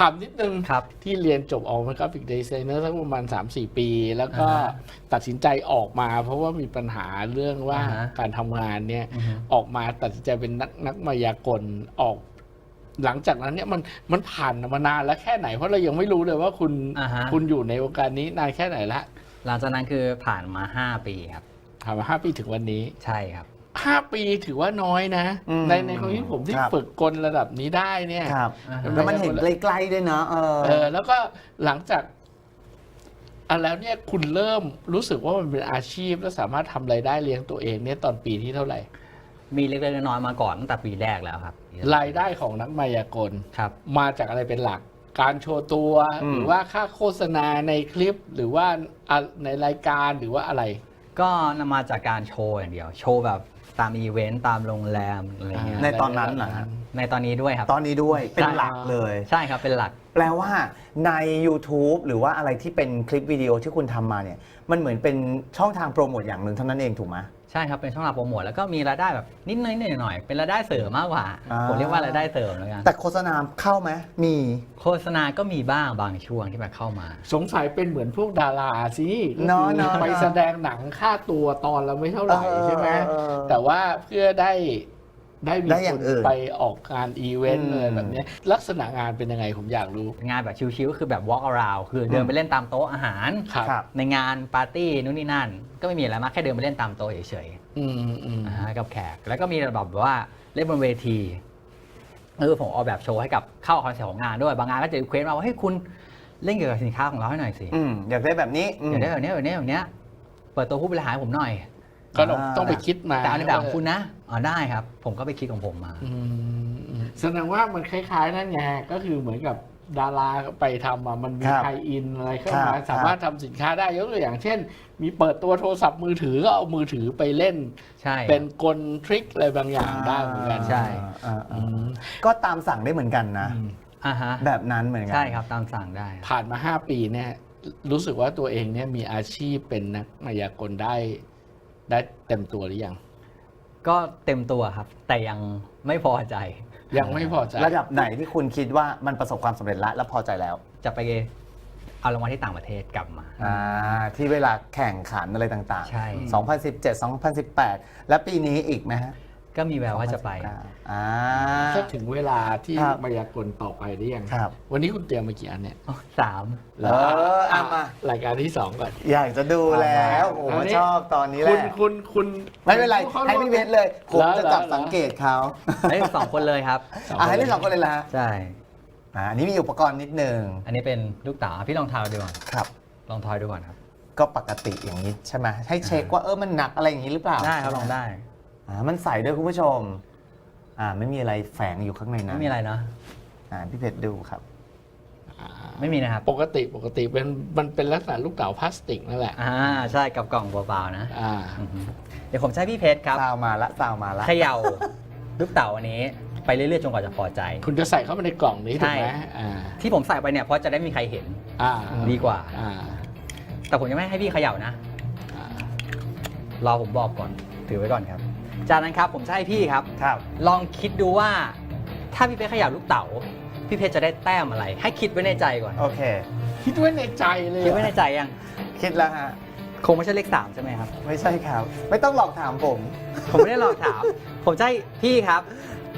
ถามนิดนึงครับ ที่เรียนจบออกมากราฟิกดีไซเนอร์สักประมาณ 3-4 ปี แล้วก็อ่าฮะตัดสินใจออกมา เพราะว่ามีปัญหาเรื่องว่าอ่าฮะการทำงานเนี่ยอือฮึ ออกมาตัดสินใจเป็นนักนักมายากลออก หลังจากนั้นเนี่ยมันมันผ่านมานานแล้วแค่ไหนเพราะเรายังไม่รู้เลยว่าคุณอ่าฮะ คุณอยู่ในวงการนี้นานแค่ไหนละหลังจากนั้นคือผ่านมา 5 ปีครับ ผ่านมาห้าปีถึงวันนี้ ใช่ครับ ห้าปีถือว่าน้อยนะ อืมในในความคิดผมที่ครับ ฝึกกลระดับนี้ได้เนี่ย ครับ อ่าฮะ แล้วมันเห็นใกล้ๆด้วยเนาะเออ เออแล้วก็หลังจากอะแล้วเนี่ยคุณเริ่มรู้สึกว่ามันเป็นอาชีพ และสามารถทำรายได้เลี้ยงตัวเองเนี่ยตอนปีที่เท่าไหร่มีเล็กๆน้อยๆมาก่อนตั้งแต่ปีแรกแล้วครับรายได้ของนักมายากล ครับ มาจากอะไรเป็นหลัก การโชว์ตัว อืม หรือว่าค่าโฆษณาในคลิป หรือว่าอะในรายการหรือว่าอะไร ก็นำมาจากการโชว์อย่างเดียว โชว์แบบ ตามอีเวนต์ตามโรงแรมอะไรเงี้ยในตอนนั้นเหรอฮะในตอนนี้ด้วยครับ ตอนนี้ด้วยเป็นใช่หลักเลย ใช่ครับเป็นหลัก แปลว่าใน YouTube หรือว่าอะไรที่เป็นคลิปวิดีโอที่คุณทำมาเนี่ย มันเหมือนเป็นช่องทางโปรโมทอย่างหนึ่งเท่านั้นเองถูกไหม ใช่ครับ เป็นช่องทางโปรโมทแล้วก็มีรายได้แบบนิดหน่อยหน่อยๆเป็นรายได้เสริมมากกว่าอ่า ผมเรียกว่ารายได้เสริมแล้วกันแต่โฆษณาเข้าไหมมี โฆษณาก็มีบ้างบางช่วงที่แบบเข้ามา สงสัยเป็นเหมือนพวกดาราสิเนอะก็คือเนอะไปแสดงหนังค่าตัวตอนละไม่เท่าไหร่เออใช่ไหมเออแต่ว่าเพื่อได้ ได้มีได้อย่าคงนอื่น ไปออกงานอีเวนต์อืมเลยแบบเนี้ยลักษณะงานเป็นยังไงผมอยากรู้ งานแบบชิวๆก็คือแบบ walk around คือเดินไปเล่นตามโต๊ะอาหาร ครับ ครับ ในงานปาร์ตี้นู่นนี่นั่น ก็ไม่มีอะไรมากแค่เดินไปเล่นตามโต๊ะเฉยอืมอืมๆอ่ากับแขก แล้วก็มีแบบว่าเล่นบนเวทีเออผมออกแบบโชว์ให้กับเข้าคอนเซ็ปต์ของงานด้วยบางงานก็จะรีเควสมาว่าเฮ้ยคุณเล่นเกี่ยวกับสินค้าของเราให้หน่อยสิอืมอยากได้แบบนี้อืมอยากได้แบบเนี้ยแบบเนี้ยแบบเนี้ยเปิดตัวผู้บริหารให้ผมหน่อย ก็ต้องอ่า ต้องไปคิดมาแต่เอาในแบบของคุณนะ อ๋อได้ครับ ผมก็ไปคิดของผมมาอืมอืมแสดงว่ามันคล้ายๆ นั่นไงก็คือเหมือนกับดาราไปทำอะมันมีครับไทยอินอะไรเข้าครับมาสามารถทำสินค้าได้ยกตัวอย่าง เช่น มีเปิดตัวโทรศัพท์มือถือก็เอามือถือไปเล่น ใช่ เป็นกลทริคอะไรบางอย่างได้เหมือนกันใช่ อ่าอือ่ามก็ตามสั่งได้เหมือนกันนะอืมอ่าฮะแบบนั้นเหมือนกันใช่ครับตามสั่งได้ผ่านมาห้าปีเนี่ยรู้สึกว่าตัวเองเนี่ยมีอาชีพเป็นนักมายากลได้ ได้เต็มตัวหรือยัง ก็เต็มตัวครับ แต่ยังไม่พอใจ ยังไม่พอใจ ระดับไหนที่คุณคิดว่ามันประสบความสำเร็จแล้วและพอใจแล้ว จะไปเอารางวัลที่ต่างประเทศกลับมา อ่าที่เวลาแข่งขันอะไรต่างใช่ๆ2017 2018 และปีนี้อีกไหมฮะก็มีแววว่าจะไป 2019อ่า ถ้าถึงเวลาที่ครับ มายากลต่อไปได้ยังครับวันนี้คุณเตรียมมากี่อันเนี่ยอ๋อสาม เอออะมารายการที่สองก่อน อยากจะดูแล้วเอามาโอ้อันนี้ ชอบตอนนี้แหคุละณคุณคุณไม่เป็นไรขาให้พี่เพชรเลย ผมหรอจะจับหรอสังเกตเขาเอ้ยสองคนเลยครับ สองอะคนให้เล่นสองคนเลยละใช่ อ่าอันนี้มีอุปกรณ์นิดนึงอันนี้เป็นลูกเต๋าพี่ลองทายดูก่อนครับ ลองทายดูก่อนครับ ก็ปกติอย่างนี้ใช่ไหมให้เช็คว่าเออมันหนักอะไรอย่างนี้หรือเปล่าได้ครับลองได้อ่ามันใส่ด้วยคุณผู้ชม อ่าไม่มีอะไรแฝงอยู่ข้างในนะไม่มีอะไรเนาะอ่าพี่เพชรดูครับอ่าไม่มีนะครับ ปกติปกติเป็นมันเป็นลักษณะลูกเต๋าพลาสติกนั่นแหละอ่าใช่กับกล่องเบาๆนะอ่าอือฮึเดี๋ยวผมจะใช้พี่เพชรครับซาวมาละซาวมาละ เขย่าลูกเต๋าอันนี้ไปเรื่อยๆจนกว่าจะพอใจ คุณจะใส่เข้าไปในกล่องนี้ถูกไหมใช่ อ่าที่ผมใส่ไปเนี่ยเพราะจะได้มีใครเห็น อ่าดีกว่า อ่าแต่ผมยังไม่ให้พี่เขย่านะ อ่ารอผมบอกก่อน ถือไว้ก่อนครับ จากนั้นครับผมจะให้พี่ครับ ครับ ลองคิดดูว่า ถ้าพี่เพชรเขย่าลูกเต๋าพี่เพชรจะได้แต้มอะไร ให้คิดไว้ในใจก่อน โอเค คิดไว้ในใจเลยคิดไว้ในใจยังคิดแล้วฮะ คงไม่ใช่เลขสามใช่ไหมครับ ไม่ใช่ครับ ไม่ต้องหลอกถามผม ผมไม่ได้หลอกถาม ผมจะให้พี่ครับ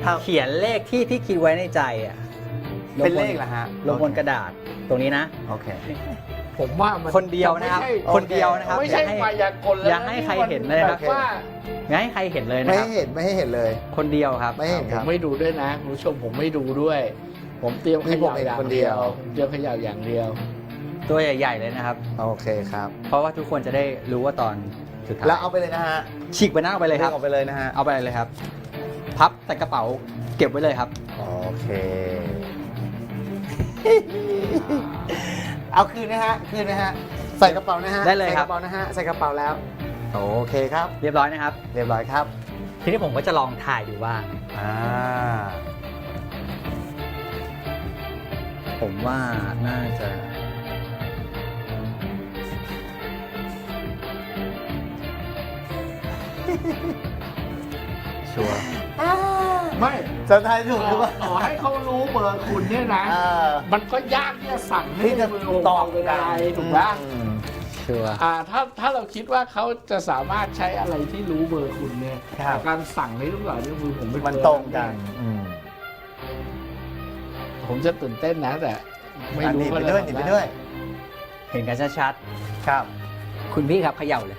ครับ เขียนเลขที่พี่คิดไว้ในใจอะเป็นเลขเหรอฮะลงบนกระดาษตรงนี้นะ โอเค ผมว่ามันคนเดียวนะครับไม่ใช่คนเดียวนะครับไม่อใช่ย่าให้มายากลแล้วอย่าให้ใครเห็นเลยนะครับ แบบว่างั้นให้ใครเห็นเลยไม่นะครับ ให้เห็นไม่ให้เห็นเลย คนเดียวครับไม่ให้เห็น ผครัมบไม่ดูด้วยนะคุณผู้ชมผมไม่ดูด้วย ผมเตรียมเขนี่ผมย่าเห็นอย่างคนเดีเดียยววเตรียมเขย่าอย่างเดียว ตัวใหญ่ ๆ เลยนะครับ โอเคครับ เพราะว่าทุกคนจะได้รู้ว่าตอนสุดท้ายแล้วเอาไปเลยนะฮะฉีกไปหน้าเอาไปเลยครับเอาไปเลยนะฮะเอาไปเลยครับ พับใส่กระเป๋าเก็บไว้เลยครับ โอเค เอาคืนนะฮะคืนนะฮะใส่กระเป๋านะฮะได้เลยครับ ใส่กระเป๋านะฮะใส่กระเป๋าแล้ว โอเคครับ เรียบร้อยนะครับ เรียบร้อยครับทีนี้ผมก็จะลองถ่ายดูบ้าง อ่าผมว่าน่าจะ ชัวร์ ไม่จะทายถูกหรือเปล่า ต่อให้เขารู้เบอร์คุณเนี่ยนะ เออมันก็ยากที่จะสั่งให้ที่จะเบอร์ตตออบบเป็นกัอะนไรถูกปะอืมชัวร์ อ่าถ้าถ้าเราคิดว่าเขาจะสามารถใช้อะไรที่รู้เบอร์คุณเนี่ยครับ การสั่งให้ทุกอย่างนี่มือผมเป็นมันเบอตรงกัน อืมผมจะตื่นเต้นนะแต่ไม่อะหรู้นีบว่าไปด้วยหจะนีบไปทำด้วย เห็นกันชัดครับ ๆคุณพี่ครับเขย่าเลย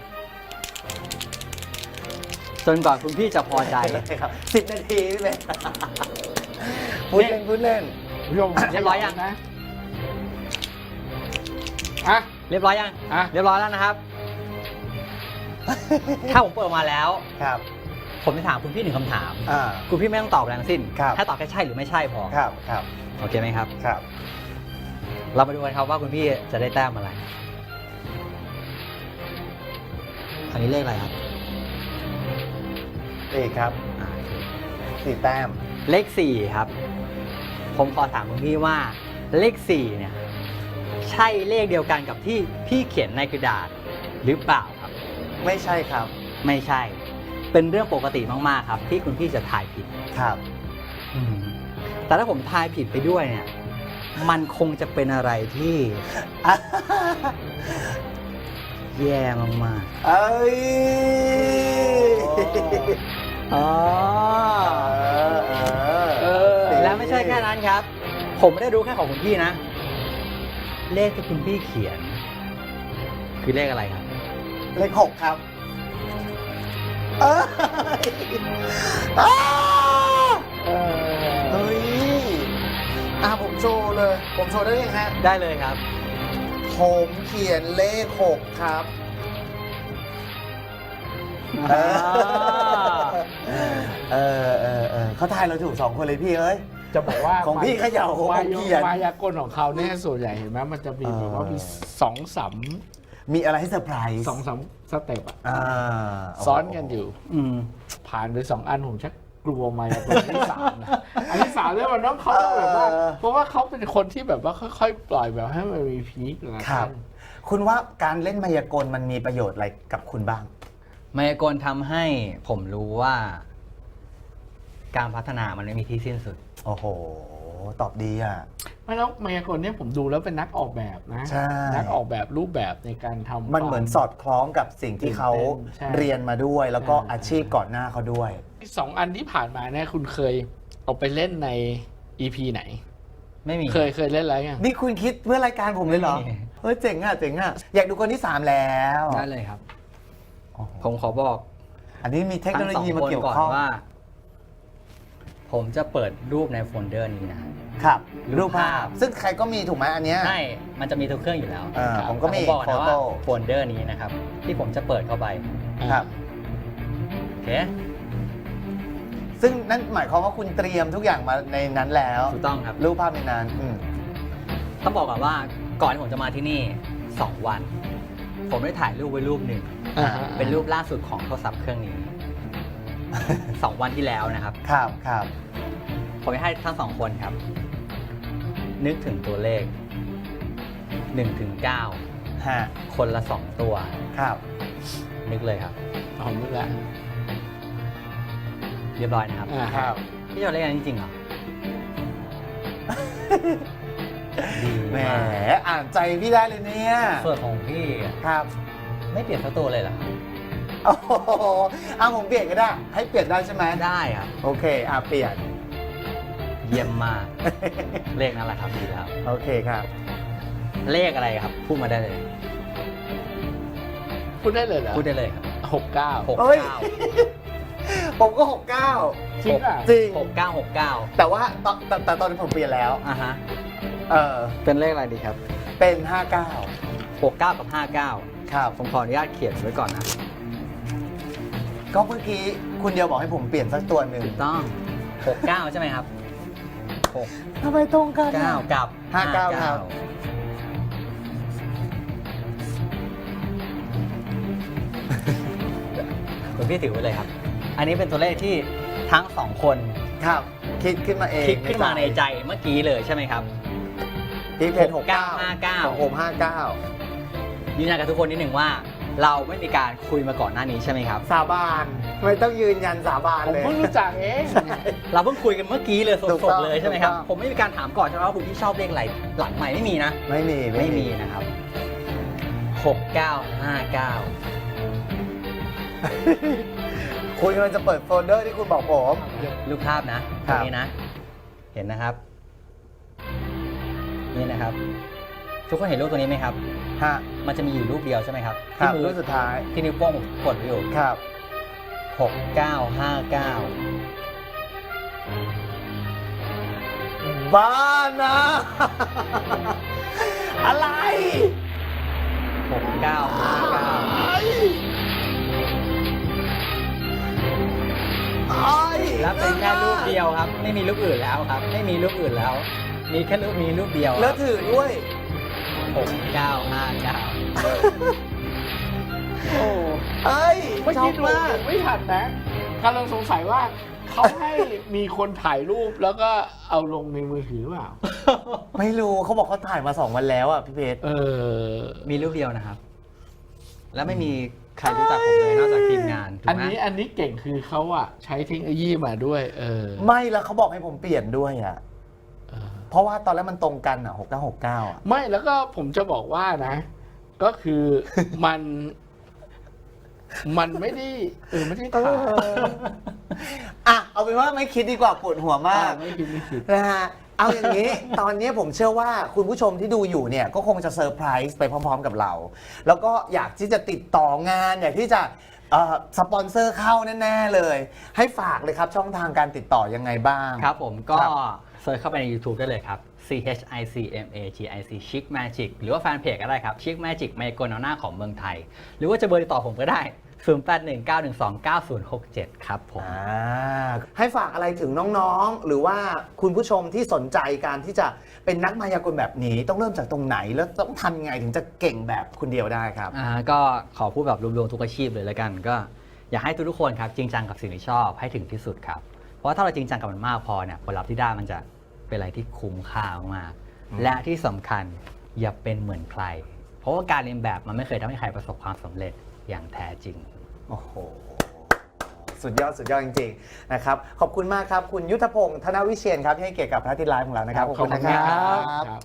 จนกว่าคุณพี่จะพอใจ ครับสิบนาทีพี่เบนพูดเล่นพูดเล่นผู้ชมเรียบร้อยยังนะอะเรียบร้อยยังอะเรียบร้อยแล้วนะครับ ถ้าผมเปิดออกมาแล้วครับ ผมจะถามคุณพี่หนึ่งคำถามอ่าคุณพี่ไม่ต้องตอบอะไรทั้งสิ้นครับแค่ตอบแค่ใช่หรือไม่ใช่พอครับครับโอเคไหมครับครับ เรามาดูกันครับว่าคุณพี่จะได้แต้มอะไรอันนี้เลขอะไรครับ อีกครับอ่าโอเคสี่แต้มเลขสี่ครับ ผมขอถามคุณพี่ว่าเลขสี่เนี่ยใช่เลขเดียวกันกับที่พี่เขียนในกระดาษหรือเปล่าครับ ไม่ใช่ครับไม่ใช่ เป็นเรื่องปกติมากๆครับ ที่คุณพี่จะทายผิด ครับแต่ถ้าผมทายผิดไปด้วยเนี่ย มันคงจะเป็นอะไรที่แย่มากเอ้ย ๆ อ๋อ เออ และไม่ใช่แค่นั้นครับ ผมไม่ได้รู้แค่ของคุณพี่นะ เลขที่คุณพี่เขียน คือเลขอะไรครับ เลขหกครับเอ้ยอ้าเออ เฮ้ยอะผมโชว์เลย ผมโชว์ได้ยังฮะได้เลยครับ ผมเขียนเลขหกครับอ่า เออเออเออเขาทายเราถูกสองคนเลยพี่เอ้ย จะบอกว่าของพี่เขย่าของผมมายเขียนมายากลของเขาเนี่ยส่วนใหญ่เห็นไหมมันจะมีแบบว่าเออมีสองสามมีอะไรให้เซอร์ไพรส์สองสามสเต็ปอะอ่าซ้อนกันอยู่อืมผ่านไปสองอันผมชักกลัวมายากลที่สามนะอันที่สามเนี่ยมันต้องเขาต้องแบบว่าเพราะว่าเขาเป็นคนที่แบบว่าค่อยๆ ปล่อยแบบให้มันมีพีคนะครับ คุณว่าการเล่นมายากลมันมีประโยชน์อะไรกับคุณบ้าง มายากลทำให้ผมรู้ว่า การพัฒนามันไม่มีที่สิ้นสุด โอ้โห ตอบดีอะ ไม่แล้วมายากลเนี่ยผมดูแล้วเป็นนักออกแบบนะ ใช่ นักออกแบบรูปแบบในการทำ มันเหมือนสอดคล้องกับสิ่งที่เขาใช่เรียนมาด้วย แล้วก็ใช่ อาชีพก่อนหน้าเขาด้วย สองอันที่ผ่านมาเนี่ยคุณเคยเอาไปเล่นใน EP ไหน ไม่มี เคยเคยเล่นอะไรยัง นี่คุณคิดเพื่อรายการผมเลยเหรอ ไม่เฮ้ยเจ๋งอะเจ๋งอะ อยากดูคนที่ 3 แล้วได้เลยครับ โอ้โหผมขอบอกอันนี้มีเทคโนโลยีมาเกี่ยวทั้งสข้อองงคนก่อนว่า ผมจะเปิดรูปในโฟลเดอร์นี้นะครับรูรูปปภาภาพ พ ซึ่งใครก็มีถูกไหมอันเนี้ย ใช่ มันจะมีทุกเครื่องอยู่แล้วอ่าครับผมก็มีแต่บอกโฟนะว่าโต้โฟลเดอร์นี้นะครับ ที่ผมจะเปิดเข้าไปครับ โอเคซึ่งนั่นหมายความว่าคุณเตรียมทุกอย่างมาในนั้นแล้ว ถูกต้องครับ รูปภาพในนั้นอืม ต้องบอกก่อนว่าก่อนที่ผมจะมาที่นี่ 2 วัน ผมได้ถ่ายรูปไว้รูปหนึ่ง อ่าฮะ เป็นรูปล่าสุดของโทรศัพท์เครื่องนี้ 2วันที่แล้วนะครับครับครับผมจะให้ทั้งสองคนครับ นึกถึงตัวเลข1ถึงฮะ9คนละ2ตัว ครับนึกเลยครับ อ๋อนึกแล้วเรียบร้อยนะครับอ่าครับพี่จะเล่นกันจริงๆเหรอ ดีแหมมากอ่านใจพี่ได้เลยเนี่ยส่วนของพี่อะครับ ไม่เปลี่ยนสักตัวเลยเหรอครับ โอ้โหเอาผมเปลี่ยนก็ได้ ให้เปลี่ยนได้ใช่ไหมได้ครับ โอเคอะเปลี่ยน เยี่ยมมาก เลขนั่นแหละครับดีแล้ว โอเคครับ เลขอะไรครับ พูดมาได้เลย พูดได้เลยเหรอพูดได้เลยครับหกเก้าหกเอ้ย เก้าผมก็หกเก้าจริงอะจริง หกเก้าหกเก้าแต่ว่าตอนแต่แต่ตอนนี้ผมเปลี่ยนแล้ว อะฮะ เออเป็นเลขอะไรดีครับเป็นห้าเก้าหกเก้ากับห้าเก้าครับ ผมขออนุญาตเขียนไว้ก่อนนะ ก็เมื่อกี้คุณเดียวบอกให้ผมเปลี่ยนสักตัวหนึ่งถูกต้องหกเก้าใช่ไหมครับหกทำไมตรงกันอะเก้ากับห้าเก้าครับ คุณพี่ถือไว้เลยครับ อันนี้เป็นตัวเลขที่ทั้งสองคนครับ คิดขึ้นมาเองคิดขึ้นมาในใจเมื่อกี้เลยใช่ไหมครับ ที่เป็นหกเก้า69ของผมห้าเก้า ยืนยันกับทุกคนนิดหนึ่งว่า เราไม่มีการคุยมาก่อนหน้านี้ใช่ไหมครับ สาบานสไม่ต้องยืนยันสาบานผมเลย เพิ่งรู้จักเอง เราเพิ่งคุยกันเมื่อกี้เลยถูกสต้ดองๆเลยใช่ไหมครับ ถูกต้อง ผมไม่มีการถามก่อนใช่ไหมว่าคุณพี่ชอบเลขอะไรหลังใหม่ไม่มีนะ ไม่มีไม่มีนะครับหกเก้าห้าเก้าคุณกำลังจะเปิดโฟลเดอร์ที่คุณบอกผม รูปภาพนะคตรัรบ งนี้นะ เห็นนะครับ นี่นะครับ ทุกคนเห็นรูปตัวนี้ไหมครับ ฮะ มันจะมีอยู่รูปเดียวใช่ไหมครับครัที่บมือรูปสุดท้าย ที่นิ้วโป้งผมกดไว้อยู่ครับ หกเก้าห้าเก้าบ้านะ อะไร หกเก้าห้าเก้าไอ้แล้วเป็นแค่รูปเดียวครับ ไม่มีรูปอื่นแล้วครับ ไม่มีรูปอื่นแล้ว มีแค่รูปมีรูปเดียวแล้วถือด้วย หกเก้าห้าเก้าโอ้เอ้ยเมื่อชอกี้บดูมากไม่ทันนะกำลังสงสัยว่าเขาให้มีคนถ่ายรูปแล้วก็เอาลงในมือถือหรือเปล่า ไม่รู้เขาบอกเขาถ่ายมาสองวันแล้วอะพี่เพชรเออ มีรูปเดียวนะครับ แล้วไม่มีใครรู้จักผมเลยนอกจากทีมงานถูกอันไหมนี้อันนี้เก่งคือเขาอะใช้เทคโนโลยีมาด้วย เออ ไม่แล้วเขาบอกให้ผมเปลี่ยนด้วยอะ เออเพราะว่าตอนแรกมันตรงกันอะหกเก้าหกเก้าอะไม่แล้วก็ผมจะบอกว่านะ ก็คือมัน มันไม่ได้เออไม่ได้ถ่ายอะเอาเป็นว่าไม่คิดดีกว่าปวดหัวมากไม่คิดไม่คิดนะฮะเอาอย่างนี้ ตอนนี้ผมเชื่อว่าคุณผู้ชมที่ดูอยู่เนี่ยก็คงจะเซอร์ไพรส์ไปพร้อม ๆ กับเรา แล้วก็อยากที่จะติดต่องานอยากที่จะเอ่อสปอนเซอร์เข้าแน่ ๆ เลย ให้ฝากเลยครับช่องทางการติดต่อยังไงบ้าง ครับผมก็ครับ เซิร์ชเข้าไปใน YouTube ได้เลยครับ C H I C M A G I C Chic Magic หรือว่าแฟนเพจก็ได้ครับ Chic Magic มายากลเอาหน้าของเมืองไทย หรือว่าจะเบอร์ติดต่อผมก็ได้ 0819129067 ครับผม อ่าให้ฝากอะไรถึงน้องๆ หรือว่าคุณผู้ชมที่สนใจการที่จะเป็นนักมายากลแบบนี้ ต้องเริ่มจากตรงไหน แล้วต้องทำยังไงถึงจะเก่งแบบคุณเดียวได้ครับ อ่าก็ขอพูดแบบรวมๆทุกอาชีพเลยแล้วกัน ก็อยากให้ทุกๆคนครับจริงจังกับสิ่งที่ชอบให้ถึงที่สุดครับ เพราะว่าถ้าเราจริงจังกับมันมากพอเนี่ยผลลัพธ์ที่ได้มันจะ เป็นอะไรที่คุ้มค่ามากอืมและที่สำคัญอย่าเป็นเหมือนใคร เพราะว่าการเรียนแบบมันไม่เคยทำให้ใครประสบความสำเร็จอย่างแท้จริง โอ้โห สุดยอดสุดยอดจริงๆนะครับ ขอบคุณมากครับ คุณยุทธพงศ์ธนวิเชียนครับที่ให้เกียรติกับพระอาทิตย์ไลฟ์ของเรานะครับ ขอบคุณครับ